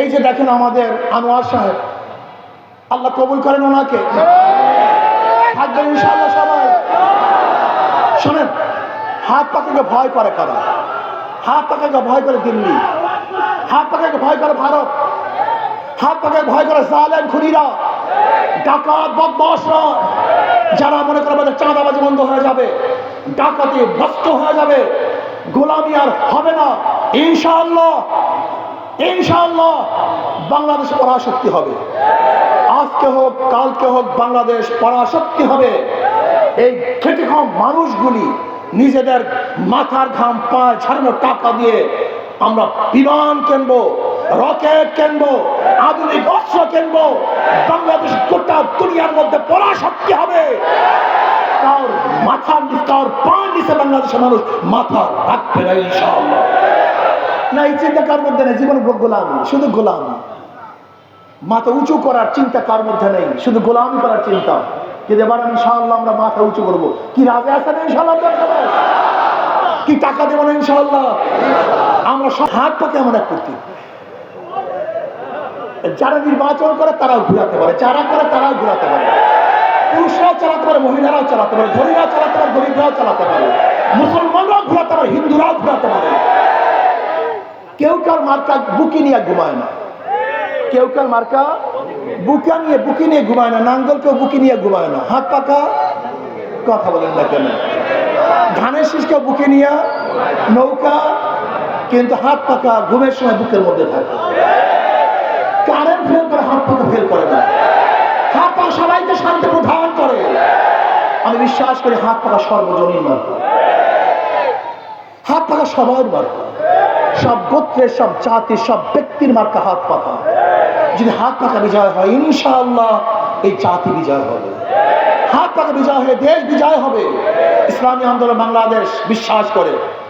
এই যে দেখেন আমাদের আনোয়ার সাহেব, আল্লাহ কবুল করেন ওনাকে। শোনেন, হাত পাখাকে ভয় করে কারা? হাত পাখাকে ভয় করে দিল্লি। হাত পাখাকে ভয় করে ভারত। হাত পাখাকে ভয় করে জালেম খুনিরা। ডাকাত বদমাসরা যারা মনে করে আমাদের চাঁদাবাজি বন্ধ হয়ে যাবে, ডাকাতি বস্ত হয়ে যাবে, গোলামি আর হবে না। ইনশাআল্লাহ ইনশাআল্লাহ বাংলাদেশে পরাশক্তি হবে। আজকে হোক, কালকে হোক, বাংলাদেশ পরাশক্তি হবে। এই খেটে মানুষগুলি নিজেদের মাথার ঘাম, পায় ছাড়ানো টাকা দিয়ে আমরা বিমান কিনবো, রকেট কিনবো, আধুনিক অস্ত্র কিনবো, বাংলাদেশ গোটা দুনিয়ার মধ্যে পরাশক্তি হবে। কার মাথার কার পা নিচে বাংলাদেশের মানুষ মাথা রাখবে না ইনশাআল্লাহ। না, এই চিন্তা কার মধ্যে নেই? জীবন গোলামি শুধু গোলামি মাথা উঁচু করার চিন্তা কার মধ্যে নেই? শুধু গোলামি করার চিন্তা। কিন্তু এবার আমি ইনশাআল্লাহ আমরা মাথা উঁচু করব। কি রাজা আছেন ইনশাআল্লাহ কি টাকা দেবো না ইনশাআল্লাহ? আমরা সব হাত পাকে আমরা করতে? যারা নির্বাচন করে তারাও ঘুরাতে পারে, যারা করে তারাও ঘুরাতে পারে। পুরুষরাও চালাতে পারে, মহিলারাও চালাতে পারে, ধনীরাও চালাতে পারে, গরিবরাও চালাতে পারে। মুসলমানরাও ঘুরাতে পারে, হিন্দুরাও কেউ কার মার্কা বুকি নিয়ে ঘুমায় না। কেউ কার মার্কা বুকা নিয়ে, বুকি নিয়ে ঘুমায় না। নাঙ্গল কেউ বুকি নিয়ে ঘুমায় না। হাত পাকা কথা বলেন না কেন? ধানের শীষ কেউ বুকে নিয়ে, নৌকা, কিন্তু হাত পাকা ঘুমের সময় বুকের মধ্যে থাকে। কারেন্ট ফেল করে হাত পাকা ফেল করে না। হাত পা সবাইকে শান্তি প্রদান করে। আমি বিশ্বাস করি হাত পাকা সর্বজনীন মার্কা। হাত পাকা সবার মার্কা। সব গোত্রের, সব জাতির, সব ব্যক্তির মার্কা হাত পাতা। যদি হাত পাতা বিজয় হয়, ইনশাআল্লাহ এই জাতি বিজয় হবে। হাত পাতা বিজয় হয়ে দেশ বিজয় হবে। ইসলামী আন্দোলন বাংলাদেশ বিশ্বাস করে।